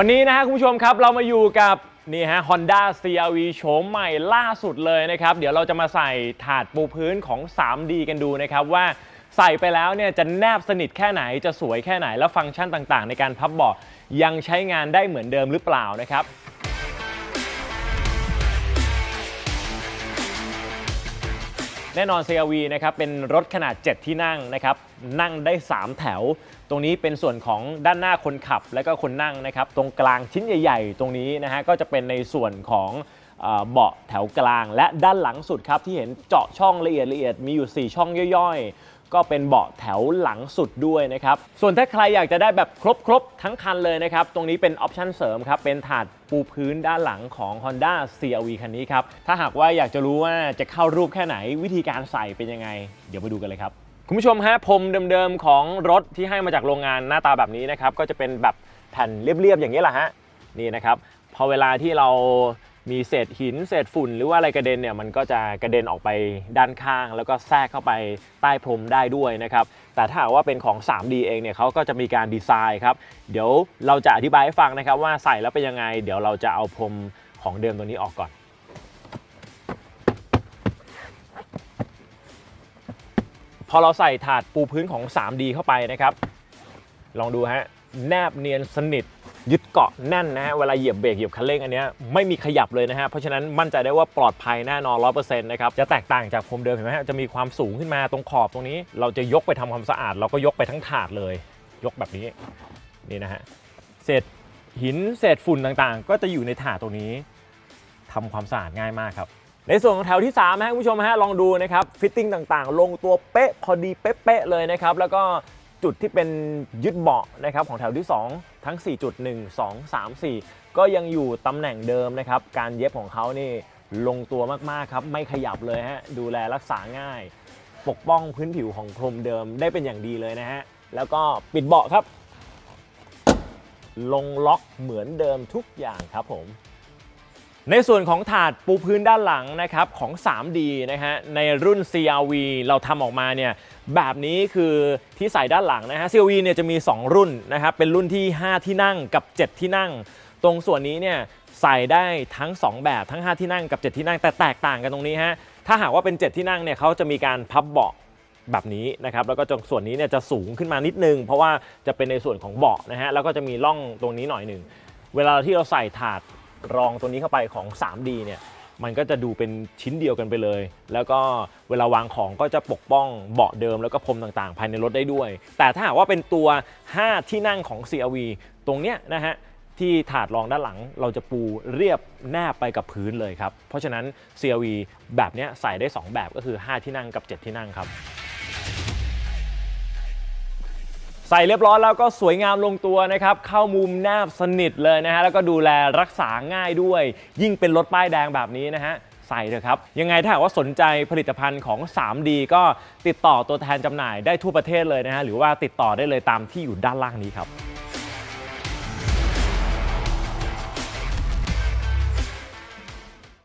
วันนี้นะฮะคุณผู้ชมครับเรามาอยู่กับนี่ฮะ Honda CRV โฉมใหม่ล่าสุดเลยนะครับ เดี๋ยวเราจะมาใส่ถาดปูพื้นของ 3D กันดูนะครับว่าใส่ไปแล้วเนี่ยจะแนบสนิทแค่ไหนจะสวยแค่ไหน แล้วฟังก์ชันต่างๆ ในการพับเบาะยังใช้งานได้เหมือนเดิมหรือเปล่านะครับ แน่นอน CRV นะครับเป็นรถขนาด 7 ที่นั่งนะครับนั่งได้ 3 แถว ตรงนี้เป็นส่วนของด้านหน้าคนขับและก็คนนั่งนะครับตรงกลางชิ้นใหญ่ ๆ ตรงนี้นะฮะก็จะเป็นในส่วนของเบาะแถวกลาง และด้านหลังสุดครับที่เห็นเจาะช่องละเอียดละเอียดมีอยู่ 4 ช่องย่อยๆ ก็เป็นเบาะแถวหลังสุดด้วยนะครับ ส่วนถ้าใครอยากจะได้แบบครบๆ ทั้งคันเลยนะครับ ตรงนี้เป็นออปชั่นเสริมครับ เป็นถาดปูพื้นด้านหลังของ Honda CRV คันนี้ครับ ถ้าหากว่าอยากจะรู้ว่าจะเข้ารูปแค่ไหนวิธีการใส่เป็นยังไง เดี๋ยวมาดูกันเลยครับ คุณผู้ชมฮะพรมเดิมๆของรถที่ให้มาจากโรงงานหน้าตาแบบนี้นะครับก็จะเป็นแบบแผ่นเรียบๆอย่างนี้แหละฮะนี่นะครับพอเวลาที่เรา มีเศษหินเศษฝุ่นหรือว่าอะไรกระเด็นเนี่ยมันก็จะกระเด็นออกไปด้านข้าง แล้วก็แทรกเข้าไปใต้พรมได้ด้วยนะครับแต่ถ้าหากว่าเป็นของ 3D เองเนี่ยเขาก็จะมีการดีไซน์ครับเดี๋ยวเราจะอธิบายให้ฟังนะครับว่าใส่แล้วเป็นยังไง เดี๋ยวเราจะเอาพรมของเดิมตัวนี้ออกก่อนพอเราใส่ถาดปูพื้นของ 3D เข้าไปนะครับ ลองดูฮะ แนบเนียนสนิท ยึดเกาะแน่นนะฮะเวลาเหยียบเบรกเหยียบคันเร่งอันเนี้ยไม่มีขยับเลยนะฮะเพราะฉะนั้นมั่นใจได้ว่าปลอดภัยแน่นอน100%นะครับจะแตกต่างจากพรมเดิมเห็นไหมฮะจะมีความสูงขึ้นมาตรงขอบตรงนี้ เราจะยกไปทำความสะอาด เราก็ยกไปทั้งถาดเลย ยกแบบนี้นี่นะฮะเศษหินเศษฝุ่นต่างๆ ก็จะอยู่ในถาดตรงนี้ทำความสะอาดง่ายมากครับในส่วนของแถวที่3นะฮะคุณผู้ชมฮะลองดูนะครับฟิตติ้งต่างๆ ลงตัวเป๊ะพอดีเป๊ะๆเลยนะครับแล้วก็ จุดที่เป็นยึดเบาะนะครับของแถวที่ 2 ทั้ง 4 จุด 1 2 3 4 ก็ยังอยู่ตำแหน่งเดิมนะครับ การเย็บของเขานี่ลงตัวมาก ๆ ครับ ไม่ขยับเลยฮะ ดูแลรักษาง่าย ปกป้องพื้นผิวของพรมเดิมได้เป็นอย่างดีเลยนะฮะ แล้วก็ปิดเบาะครับ ลงล็อกเหมือนเดิมทุกอย่างครับผม ในส่วนของถาดปูพื้นด้านหลังนะครับของ 3D นะฮะในรุ่น CRV เราทำออกมาเนี่ยแบบนี้คือที่ใส่ด้านหลังนะฮะ CRV เนี่ยจะมี 2 รุ่นนะครับเป็นรุ่นที่ 5 ที่นั่งกับ 7 ที่นั่ง ตรงส่วนนี้เนี่ยใส่ได้ทั้ง 2 แบบทั้ง 5 ที่นั่งกับ 7 ที่นั่ง แต่แตกต่างกันตรงนี้ฮะถ้าหากว่าเป็น 7 ที่นั่งเนี่ยเขาจะมีการพับเบาะแบบนี้นะครับแล้วก็ตรงส่วนนี้เนี่ยจะสูงขึ้นมานิดนึง เพราะว่าจะเป็นในส่วนของเบาะนะฮะแล้วก็จะมีร่องตรงนี้หน่อยหนึ่งเวลาที่เราใส่ถาด รองตัวนี้เข้าไปของ 3D เนี่ยมันก็จะดูเป็นชิ้นเดียวกันไปเลย แล้วก็เวลาวางของก็จะปกป้องเบาะเดิมแล้วก็พรมต่างๆ ภายในรถได้ด้วย แต่ถ้าหากว่าเป็นตัว 5 ที่นั่งของ CRV ตรงเนี้ยนะฮะที่ถาดรองด้านหลังเราจะปูเรียบแนบไปกับพื้นเลยครับ เพราะฉะนั้น CRV แบบเนี้ยใส่ได้ 2 แบบก็คือ 5 ที่นั่งกับ 7 ที่นั่งครับ ใส่เรียบร้อยแล้วก็สวยงามลงตัวนะครับ เข้ามุมแนบสนิทเลยนะฮะ แล้วก็ดูแลรักษาง่ายด้วย ยิ่งเป็นรถป้ายแดงแบบนี้นะฮะใส่เถอะครับ ยังไงถ้าหากว่าสนใจผลิตภัณฑ์ของ 3D ก็ติดต่อตัวแทนจำหน่ายได้ทั่วประเทศเลยนะฮะ หรือว่าติดต่อได้เลยตามที่อยู่ด้านล่างนี้ครับ